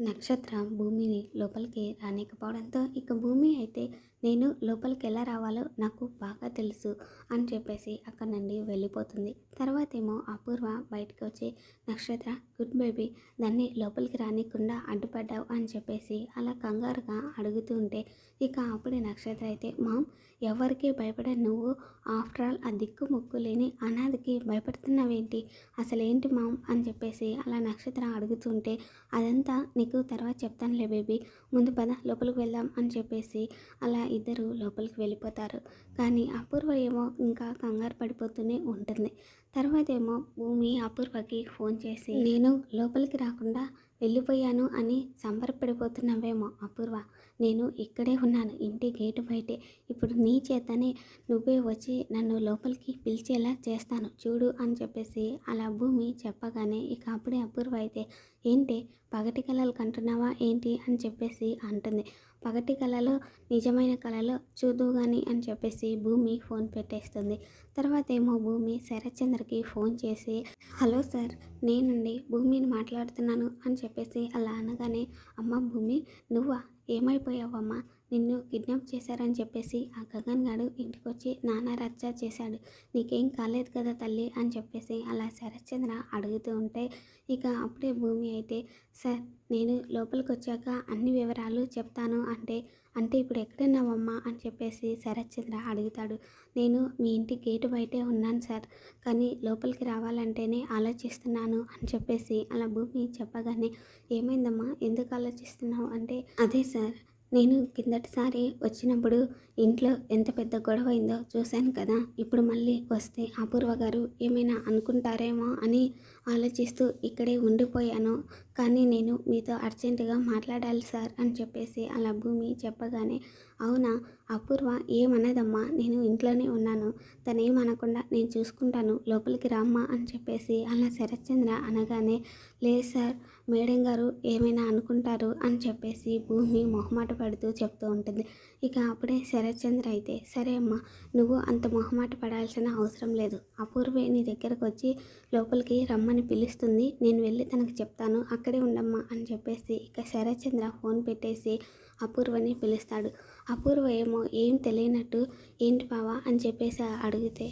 నక్షత్ర భూమిని లోపలికి రానికపోవడంతో ఇక భూమి అయితే నేను లోపలికి ఎలా రావాలో నాకు బాగా తెలుసు అని చెప్పేసి అక్కడ నుండి వెళ్ళిపోతుంది. తర్వాత ఏమో అపూర్వ బయటకు వచ్చి నక్షత్ర గుడ్ బేబీ దాన్ని లోపలికి రానికుండా అడ్డుపడ్డావు అని చెప్పేసి అలా కంగారుగా అడుగుతూ ఉంటే ఇక అప్పుడే నక్షత్ర అయితే మామ్ ఎవరికి భయపడే నువ్వు? ఆఫ్టర్ ఆల్ ఆ దిక్కు ముక్కు లేని అనాథకి భయపడుతున్నావేంటి? అసలు ఏంటి మామ్? అని చెప్పేసి అలా నక్షత్రం అడుగుతుంటే అదంతా నీకు తర్వాత చెప్తానులే బేబీ. ముందు పద లోపలికి వెళ్దాం అని చెప్పేసి అలా ఇద్దరు లోపలికి వెళ్ళిపోతారు. కానీ అపూర్వ ఏమో ఇంకా కంగారు పడిపోతూనే ఉంటుంది. తర్వాత ఏమో భూమి అపూర్వకి ఫోన్ చేసి నేను లోపలికి రాకుండా వెళ్ళిపోయాను అని సంబరపడిపోతున్నావేమో అపూర్వ. నేను ఇక్కడే ఉన్నాను. ఇంటి గేటు బయటే. ఇప్పుడు నీ చేతనే నువ్వే వచ్చి నన్ను లోపలికి పిలిచేలా చేస్తాను. చూడు అని చెప్పేసి అలా భూమి చెప్పగానే ఇక అప్పుడే అపూర్వ అయితే ఏంటి? పగటి కళలు కంటున్నావా? ఏంటి? అని చెప్పేసి అంటుంది. పగటి కళలో నిజమైన కళలో చూదు కానీ అని చెప్పేసి భూమి ఫోన్ పెట్టేస్తుంది. తర్వాత ఏమో భూమి శరత్చంద్రకి ఫోన్ చేసి హలో సార్ నేనండి భూమిని మాట్లాడుతున్నాను అని చెప్పేసి అలా అనగానే అమ్మ భూమి నువ్వా? ఏమైపోయావమ్మా? నిన్ను కిడ్నాప్ చేశారని చెప్పేసి ఆ గగన్ గారు ఇంటికి వచ్చి నానా రచ్చ చేశాడు. నీకేం కాలేదు కదా తల్లి అని చెప్పేసి అలా శరత్చంద్ర అడుగుతూ ఉంటే ఇక అప్పుడే భూమి అయితే సార్ నేను లోపలికి వచ్చాక అన్ని వివరాలు చెప్తాను అంటే అంటే ఇప్పుడు ఎక్కడున్నావమ్మా అని చెప్పేసి శరత్చంద్ర అడుగుతాడు. నేను మీ ఇంటి గేటు బయటే ఉన్నాను సార్ కానీ లోపలికి రావాలంటేనే ఆలోచిస్తున్నాను అని చెప్పేసి అలా భూమి చెప్పగానే ఏమైందమ్మా? ఎందుకు ఆలోచిస్తున్నావు? అంటే అదే సార్ నేను కిందటిసారి వచ్చినప్పుడు ఇంట్లో ఎంత పెద్ద గొడవ అయిందో చూశాను కదా. ఇప్పుడు మళ్ళీ వస్తే అపూర్వ గారు ఏమైనా అనుకుంటారేమో అని ఆలోచిస్తూ ఇక్కడే ఉండిపోయాను. కానీ నేను మీతో అర్జెంటుగా మాట్లాడాలి సార్ అని చెప్పేసి అలా భూమి చెప్పగానే అవునా? అపూర్వ ఏమనదమ్మా? నేను ఇంట్లోనే ఉన్నాను. తను ఏమనకుండా నేను చూసుకుంటాను. లోపలికి రామ్మా అని చెప్పేసి అలా శరత్చంద్ర అనగానే లేదు సార్ మేడం గారు ఏమైనా అనుకుంటారు అని చెప్పేసి భూమి మొహమాట పడుతూ చెప్తూ ఉంటుంది. ఇక అప్పుడే శరత్చంద్ర అయితే సరే అమ్మా నువ్వు అంత మొహమాట పడాల్సిన అవసరం లేదు. అపూర్వే నీ దగ్గరకు వచ్చి లోపలికి రమ్మని పిలుస్తుంది. నేను వెళ్ళి తనకు చెప్తాను. అక్కడే ఉండమ్మా అని చెప్పేసి ఇక శరత్చంద్ర ఫోన్ పెట్టేసి అపూర్వని పిలుస్తాడు. అపూర్వ ఏమో ఏం తెలియనట్టు ఏంటి బావా అని చెప్పేసి అడిగితే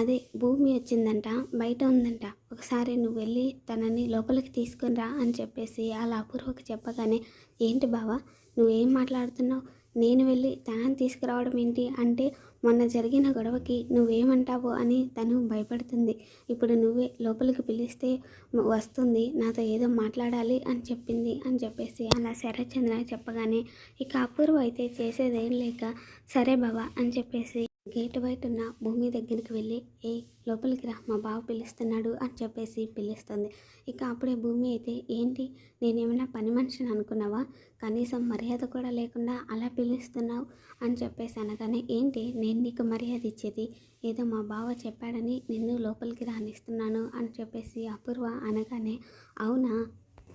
అదే భూమి వచ్చిందంట బయట ఉందంట ఒకసారి నువ్వు వెళ్ళి తనని లోపలికి తీసుకుని రా అని చెప్పేసి అలా అపూర్వకి చెప్పగానే ఏంటి బావా నువ్వేం మాట్లాడుతున్నావు? నేను వెళ్ళి తనని తీసుకురావడం ఏంటి అంటే మొన్న జరిగిన గొడవకి నువ్వేమంటావు అని తను భయపడుతుంది. ఇప్పుడు నువ్వే లోపలికి పిలిస్తే వస్తుంది నాతో ఏదో మాట్లాడాలి అని చెప్పింది అని చెప్పేసి అలా శరత్చంద్ర చెప్పగానే ఇక అపూర్వ అయితే చేసేదేం లేక సరే బావా అని చెప్పేసి గేటు బయట ఉన్న భూమి దగ్గరికి వెళ్ళి ఏ లోపలికి రా మా బావ పిలుస్తున్నాడు అని చెప్పేసి పిలుస్తుంది. ఇక అప్పుడే భూమి అయితే ఏంటి నేనేమైనా పని మనిషిని అనుకున్నావా? కనీసం మర్యాద కూడా లేకుండా అలా పిలుస్తున్నావు అని చెప్పేసి అనగానే ఏంటి నేను నీకు మర్యాద ఇచ్చేది? ఏదో మా బావ చెప్పాడని నిన్ను లోపలికి రానిస్తున్నాను అని చెప్పేసి అపూర్వ అనగానే అవునా?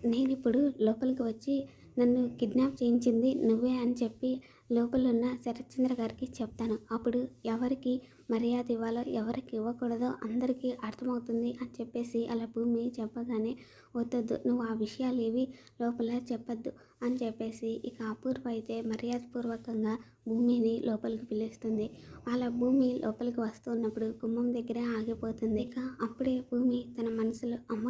నేను ఇప్పుడు లోపలికి వచ్చి నన్ను కిడ్నాప్ చేయించింది నువ్వే అని చెప్పి లోపలున్న శరత్చంద్ర గారికి చెప్తాను. అప్పుడు ఎవరికి మర్యాద ఇవ్వాలో ఎవరికి ఇవ్వకూడదో అందరికీ అర్థమవుతుంది అని చెప్పేసి అలా భూమి చెప్పగానే వద్దొద్దు నువ్వు ఆ విషయాలు ఏవి లోపల చెప్పద్దు అని చెప్పేసి ఇక అపూర్వ అయితే మర్యాదపూర్వకంగా భూమిని లోపలికి పిలుస్తుంది. అలా భూమి లోపలికి వస్తున్నప్పుడు గుమ్మం దగ్గర ఆగిపోతుంది. ఇక అప్పుడే భూమి తన మనసులో అమ్మ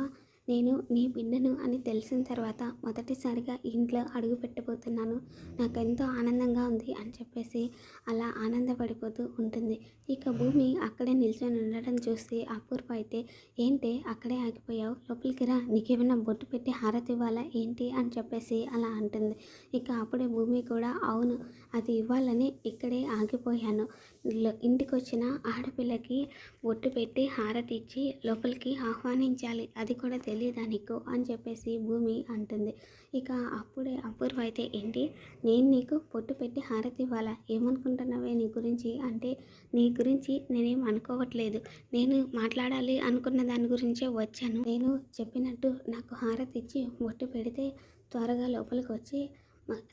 నేను నీ బిడ్డను అని తెలిసిన తర్వాత మొదటిసారిగా ఇంట్లో అడుగు పెట్టబోతున్నాను. నాకు ఎంతో ఆనందంగా ఉంది అని చెప్పేసి అలా ఆనందపడిపోతూ ఉంటుంది. ఇక భూమి అక్కడే నిల్చొని ఉండడం చూసి అపూర్వ అయితే ఏంటి అక్కడే ఆగిపోయావు? లోపలికి రా. నీకేమైనా బొట్టు పెట్టి హారతి ఇవ్వాలా? ఏంటి? అని చెప్పేసి అలా అంటుంది. ఇక అప్పుడే భూమి కూడా అవును అది ఇవ్వాలని ఇక్కడే ఆగిపోయాను. ఇంటికి వచ్చిన ఆడపిల్లకి బొట్టు పెట్టి హారతి ఇచ్చి లోపలికి ఆహ్వానించాలి. అది కూడా తెలియదా నీకు? అని చెప్పేసి భూమి అంటుంది. ఇక అప్పుడే అపూర్వ అయితే ఏంటి? నేను నీకు పొట్టు పెట్టి హారతి ఇవ్వాలా? ఏమనుకుంటున్నావే నీ గురించి? అంటే నీ గురించి నేనేం అనుకోవట్లేదు. నేను మాట్లాడాలి అనుకున్న దాని గురించే వచ్చాను. నేను చెప్పినట్టు నాకు హారతి ఇచ్చి బొట్టు పెడితే త్వరగా లోపలికి వచ్చి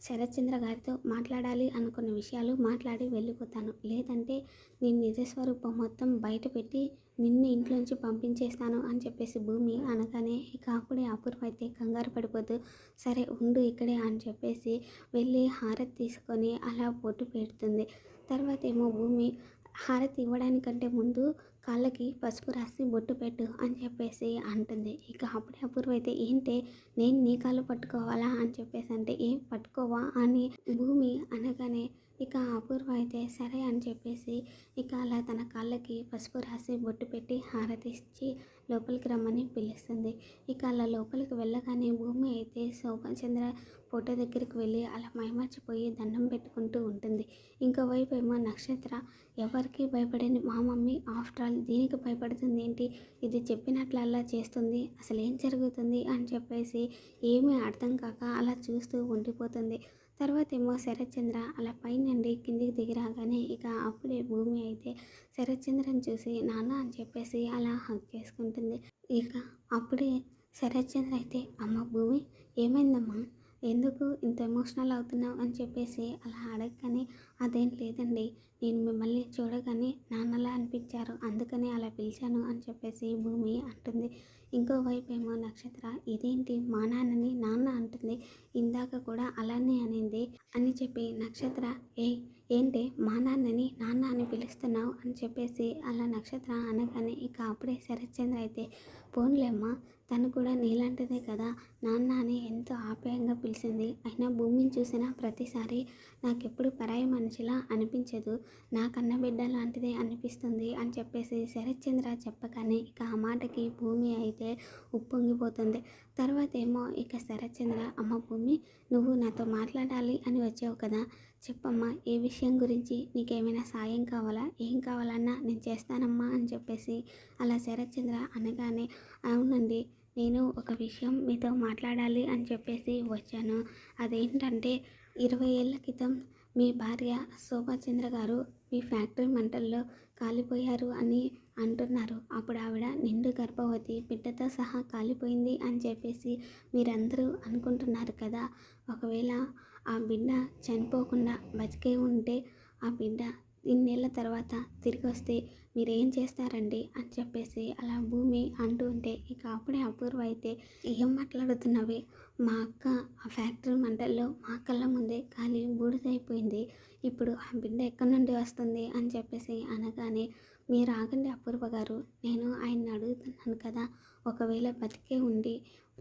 శరత్చంద్ర గారితో మాట్లాడాలి అనుకున్న విషయాలు మాట్లాడి వెళ్ళిపోతాను. లేదంటే నీ నిజస్వరూపం మొత్తం బయట పెట్టి నిన్ను ఇంట్లోంచి పంపించేస్తాను అని చెప్పేసి భూమి అనగానే ఇక అప్పుడే అపూర్వ అయితే కంగారు పడిపోతూ సరే ఉండు ఇక్కడే అని చెప్పేసి వెళ్ళి హారతి తీసుకొని అలా బొట్టు పెడుతుంది. తర్వాత ఏమో భూమి హారతి ఇవ్వడానికంటే ముందు కాళ్ళకి పసుపు రాసి బొట్టు పెట్టు అని చెప్పేసి అంటుంది. ఇక అప్పుడే అపూర్వ అయితే ఏంటే నేను నీ కాళ్ళు పట్టుకోవాలా? అని చెప్పేసి అంటే ఏం పట్టుకోవా? అని భూమి అనగానే ఇక అపూర్వ అయితే సరే అని చెప్పేసి ఇక అలా తన కాళ్ళకి పసుపు రాసి బొట్టు పెట్టి హారతి ఇచ్చి లోపలికి రమ్మని పిలుస్తుంది. ఇక అలా లోపలికి వెళ్ళగానే భూమి అయితే శోభచంద్ర ఫోటో దగ్గరికి వెళ్ళి అలా మైమర్చిపోయి దండం పెట్టుకుంటూ ఉంటుంది. ఇంకోవైపు ఏమో నక్షత్ర. ఎవరికి భయపడని మా మమ్మీ ఆఫ్టర్ ఆల్ దీనికి భయపడుతుంది ఏంటి? ఇది చెప్పినట్లల్లా చేస్తుంది. అసలు ఏం జరుగుతుంది? అని చెప్పేసి ఏమీ అర్థం కాక అలా చూస్తూ ఉండిపోతుంది. తర్వాత ఏమో శరత్చంద్ర అలా పైనండి కిందికి దిగి రాగానే ఇక అప్పుడే భూమి అయితే శరత్చంద్రని చూసి నాన్న అని చెప్పేసి అలా హక్ చేసుకుంటుంది. ఇక అప్పుడే శరత్చంద్ర అయితే అమ్మ భూమి ఏమైందమ్మా? ఎందుకు ఇంత ఎమోషనల్ అవుతున్నావు? అని చెప్పేసి అలా అడగగానే అదేం లేదండి. నేను మిమ్మల్ని చూడగానే నాన్నలా అనిపించారు. అందుకనే అలా పిలిచాను అని చెప్పేసి భూమి అంటుంది. ఇంకోవైపు ఏమో నక్షత్ర ఇదేంటి మా నాన్నని నాన్న అంటుంది. ఇందాక కూడా అలానే అనింది అని చెప్పి నక్షత్ర ఏ ఏంటి మా నాన్నని నాన్న అని పిలుస్తున్నావు అని చెప్పేసి అలా నక్షత్ర అనగానే ఇక అప్పుడే శరత్చంద్ర అయితే పోన్లేమ్మా తను కూడా నీలాంటిదే కదా. నాన్న అని ఎంతో ఆప్యాయంగా పిలిచింది. అయినా భూమిని చూసిన ప్రతిసారి నాకెప్పుడు పరాయి మనిషిలా అనిపించదు. నా కన్న బిడ్డ లాంటిదే అనిపిస్తుంది అని చెప్పేసి శరత్చంద్ర చెప్పగానే ఇక ఆ మాటకి భూమి అయితే ఉప్పొంగిపోతుంది. తర్వాత ఏమో ఇక శరత్చంద్ర అమ్మ భూమి నువ్వు నాతో మాట్లాడాలి అని వచ్చావు కదా. చెప్పమ్మా ఏ విషయం గురించి నీకేమైనా సాయం కావాలా? ఏం కావాలన్నా నేను చేస్తానమ్మా అని చెప్పేసి అలా శరత్చంద్ర అనగానే అవునండి నేను ఒక విషయం మీతో మాట్లాడాలి అని చెప్పేసి వచ్చాను. అదేంటంటే ఇరవై ఏళ్ళ క్రితం మీ భార్య శోభాచంద్ర గారు మీ ఫ్యాక్టరీ మంటల్లో కాలిపోయారు అని అంటున్నారు. అప్పుడు ఆవిడ నిండు గర్భవతి బిడ్డతో సహా కాలిపోయింది అని చెప్పేసి మీరందరూ అనుకుంటున్నారు కదా. ఒకవేళ ఆ బిడ్డ చనిపోకుండా బతికే ఉంటే ఆ బిడ్డ ఇన్నేళ్ళ తర్వాత తిరిగి వస్తే మీరు ఏం చేస్తారండి? అని చెప్పేసి అలా భూమి అంటూ ఉంటే ఇక అప్పుడే అపూర్వ అయితే ఏం మాట్లాడుతున్నవి? మా అక్క ఆ ఫ్యాక్టరీ మంటల్లో మా కళ్ళ ముందే ఖాళీ బూడిదైపోయింది. ఇప్పుడు ఆ బిడ్డ ఎక్కడి నుండి వస్తుంది? అని చెప్పేసి అనగానే మీరు ఆగండి అపూర్వ గారు. నేను ఆయన్ని అడుగుతున్నాను కదా. ఒకవేళ బతికే ఉండి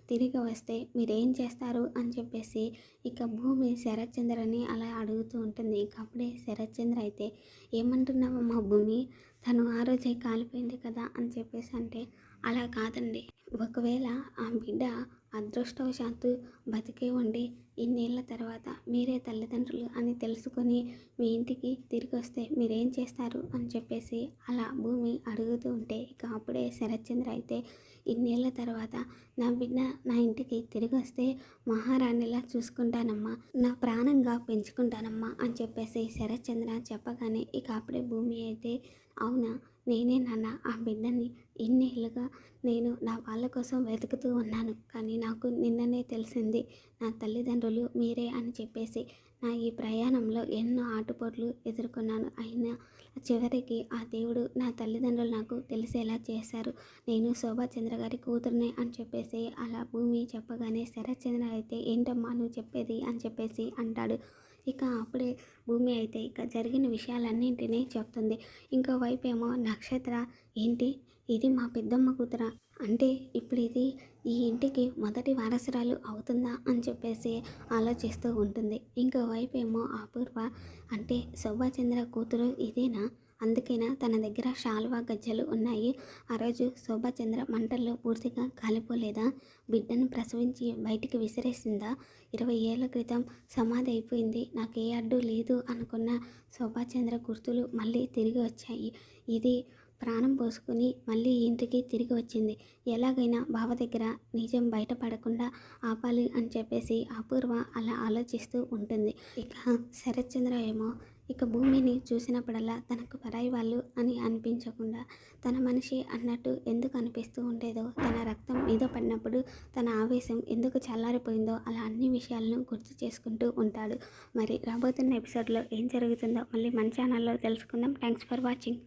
తిరిగి వస్తే మీరేం చేస్తారు అని చెప్పేసి ఇక భూమి శరత్చంద్రని అలా అడుగుతూ ఉంటుంది. ఇక అప్పుడే శరత్చంద్ర అయితే ఏమంటున్నావు మా భూమి? తను ఆ రోజే కాలిపోయింది కదా అని చెప్పేసి అంటే అలా కాదండి. ఒకవేళ ఆ బిడ్డ అదృష్టవశాత్తు బతికే ఉండి ఇన్నేళ్ళ తర్వాత మీరే తల్లిదండ్రులు అని తెలుసుకొని మీ ఇంటికి తిరిగి వస్తే మీరేం చేస్తారు? అని చెప్పేసి అలా భూమి అడుగుతూ ఉంటే ఇక అప్పుడే శరత్చంద్ర అయితే ఇన్నేళ్ళ తర్వాత నా బిడ్డ నా ఇంటికి తిరిగి వస్తే మహారాణిలా చూసుకుంటానమ్మా. నా ప్రాణంగా పెంచుకుంటానమ్మా అని చెప్పేసి శరత్చంద్ర చెప్పగానే ఇక అప్పుడే భూమి అయితే అవునా? నేనే నాన్న ఆ బిడ్డని ఇన్నేళ్ళుగా నేను నా వాళ్ళ కోసం వెతుకుతూ ఉన్నాను. కానీ నాకు నిన్ననే తెలిసింది నా తల్లిదండ్రులు మీరే అని చెప్పేసి నా ఈ ప్రయాణంలో ఎన్నో ఆటుపోట్లు ఎదుర్కొన్నాను. అయినా చివరికి ఆ దేవుడు నా తల్లిదండ్రులు నాకు తెలిసేలా చేశారు. నేను శోభాచంద్ర గారి కూతురునే అని చెప్పేసి అలా భూమి చెప్పగానే శరత్చంద్ర అయితే ఏంటమ్మా నువ్వు చెప్పేది? అని చెప్పేసి అంటాడు. ఇక అప్పుడే భూమి అయితే ఇక జరిగిన విషయాలన్నింటినీ చెప్తుంది. ఇంకోవైపు ఏమో నక్షత్ర ఏంటి? ఇది మా పెద్దమ్మ కూతురా? అంటే ఇప్పుడు ఇది ఈ ఇంటికి మొదటి వారసురాలు అవుతుందా? అని చెప్పేసి ఆలోచిస్తూ ఉంటుంది. ఇంకోవైపు ఏమో అపూర్వ అంటే శోభాచంద్ర కూతురు ఇదేనా? అందుకైనా? తన దగ్గర శాల్వా గజ్జలు ఉన్నాయి. ఆ రోజు శోభాచంద్ర మంటల్లో పూర్తిగా కాలిపోలేదా? బిడ్డను ప్రసవించి బయటికి విసిరేసిందా? ఇరవై ఏళ్ళ క్రితం సమాధి అయిపోయింది. నాకు ఏ అడ్డు లేదు అనుకున్న శోభాచంద్ర గుర్తులు మళ్ళీ తిరిగి వచ్చాయి. ఇది ప్రాణం పోసుకుని మళ్ళీ ఇంటికి తిరిగి వచ్చింది. ఎలాగైనా బావ దగ్గర నిజం బయటపడకుండా ఆపాలి అని చెప్పేసి అపూర్వ అలా ఆలోచిస్తూ ఉంటుంది. ఇక శరత్చంద్ర ఏమో ఇక భూమిని చూసినప్పుడల్లా తనకు పరాయి వాళ్ళు అని అనిపించకుండా తన మనిషి అన్నట్టు ఎందుకు అనిపిస్తూ ఉండేదో తన రక్తం మీద పడినప్పుడు తన ఆవేశం ఎందుకు చల్లారిపోయిందో అలా అన్ని విషయాలను గుర్తు చేసుకుంటూ ఉంటాడు. మరి రాబోతున్న ఎపిసోడ్లో ఏం జరుగుతుందో మళ్ళీ మన ఛానల్లో తెలుసుకుందాం. Thanks for watching.